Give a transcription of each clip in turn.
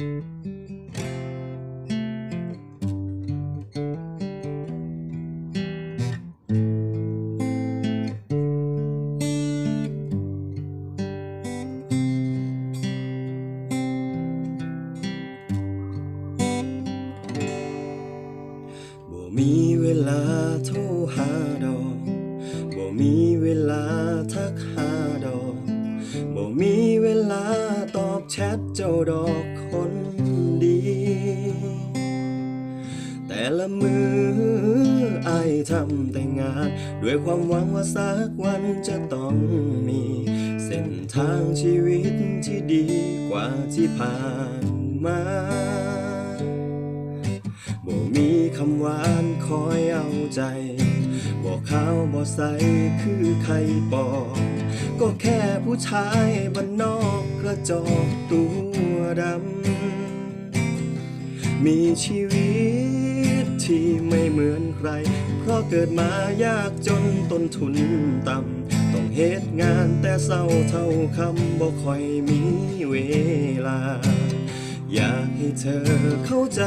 บ่มีเวลาโทรหาดอกบ่มีเวลาทักหาดอกบ่มีเวลาตอบแชทเจ้าดอกำแต่งาน ด้วยความหวังว่าสักวันจะต้องมี เส้นทางชีวิตที่ดีกว่าที่ผ่านมาบ่มีคำหวานคอยเอาใจบ่ขาวบ่ใสคือไข่ปอกก็แค่ผู้ชายบ้านนอกกระจอกตัวดำมีชีวิต ที่ไม่เหมือนใคร เพราะเกิดมายากจนต้นทุนต่ำ ต้องเหตุงานแต่เศร้าเท่าคำบ่ค่อยมีเวลา อยากให้เธอเข้าใจ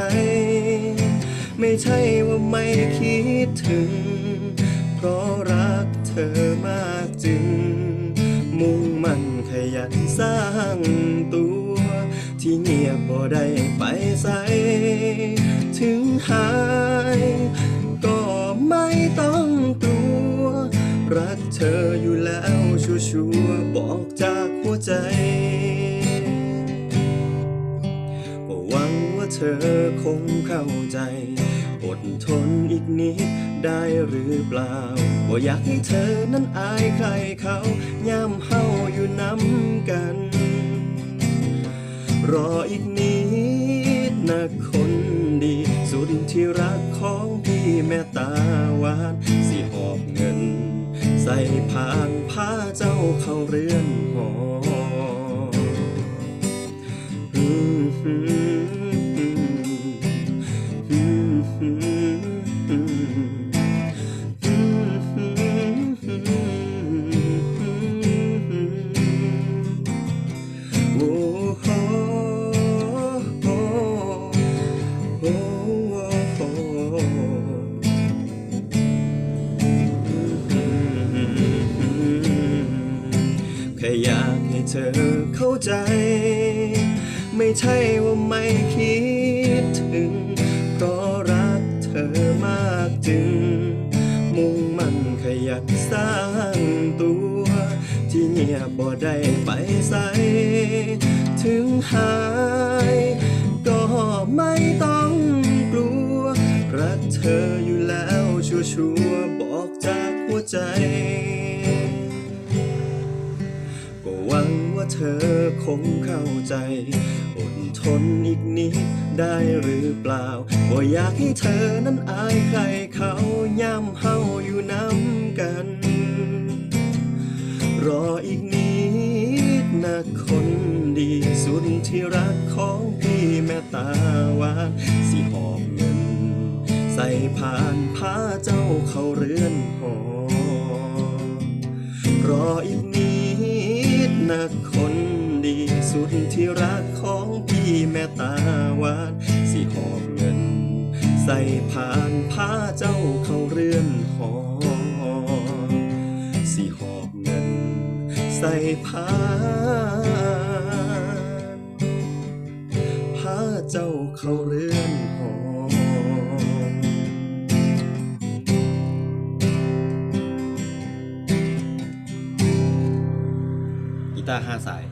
ไม่ใช่ว่าไม่คิดถึง เพราะรักเธอมากจึง มุ่งมั่นขยันสร้างตัว ที่เงียบบ่ได้ไปใส ถึงหาย ก็ไม่ต้องกลัว รักเธออยู่แล้วชัวร์บอกจากหัวใจหวังว่าเธอคงเข้าใจ อดทนอีกนิดได้หรือเปล่าว่าอยากให้เธอนั้นอายใครเขาย่ำเฮาอยู่น้ำกัน รออีกนิดนะคน แม่ตาหวาน สิหอบเงิน ใส่พานพาเจ้าเข้าเรือนหอม ค่อยากให้เธอเข้าใจ ไม่ใช่ว่าไม่คิดถึง เพราะรักเธอมากจึง มุ่งมั่นขยันสร้างตัว ที่เงียบบ่ได้ไปใส ถึงหาย ก็ไม่ต้องกลัว รักเธออยู่แล้วชัวร์ ว่าเธอคงเข้าใจ อดทนอีกนิดได้หรือเปล่าบ่อยากให้เธอนั้นอายใครเขาย่ำเฮาอยู่น้ำกัน รออีกนิดนะคนดีสุดที่รักของพี่แม่ตาหวานสิหอบเงิน ใส่ผ่านพาเจ้าเข้าเรือนหอ รออีกนิด นะคนดีสุดที่รักของพี่แม่ตาหวานสิหอบเงิน ใส่ผ่านพาเจ้าเข้าเรือนหอสิหอบเงิน ใส่ผ่านพาเจ้าเข้าเรือน ตาร์ห้าสาย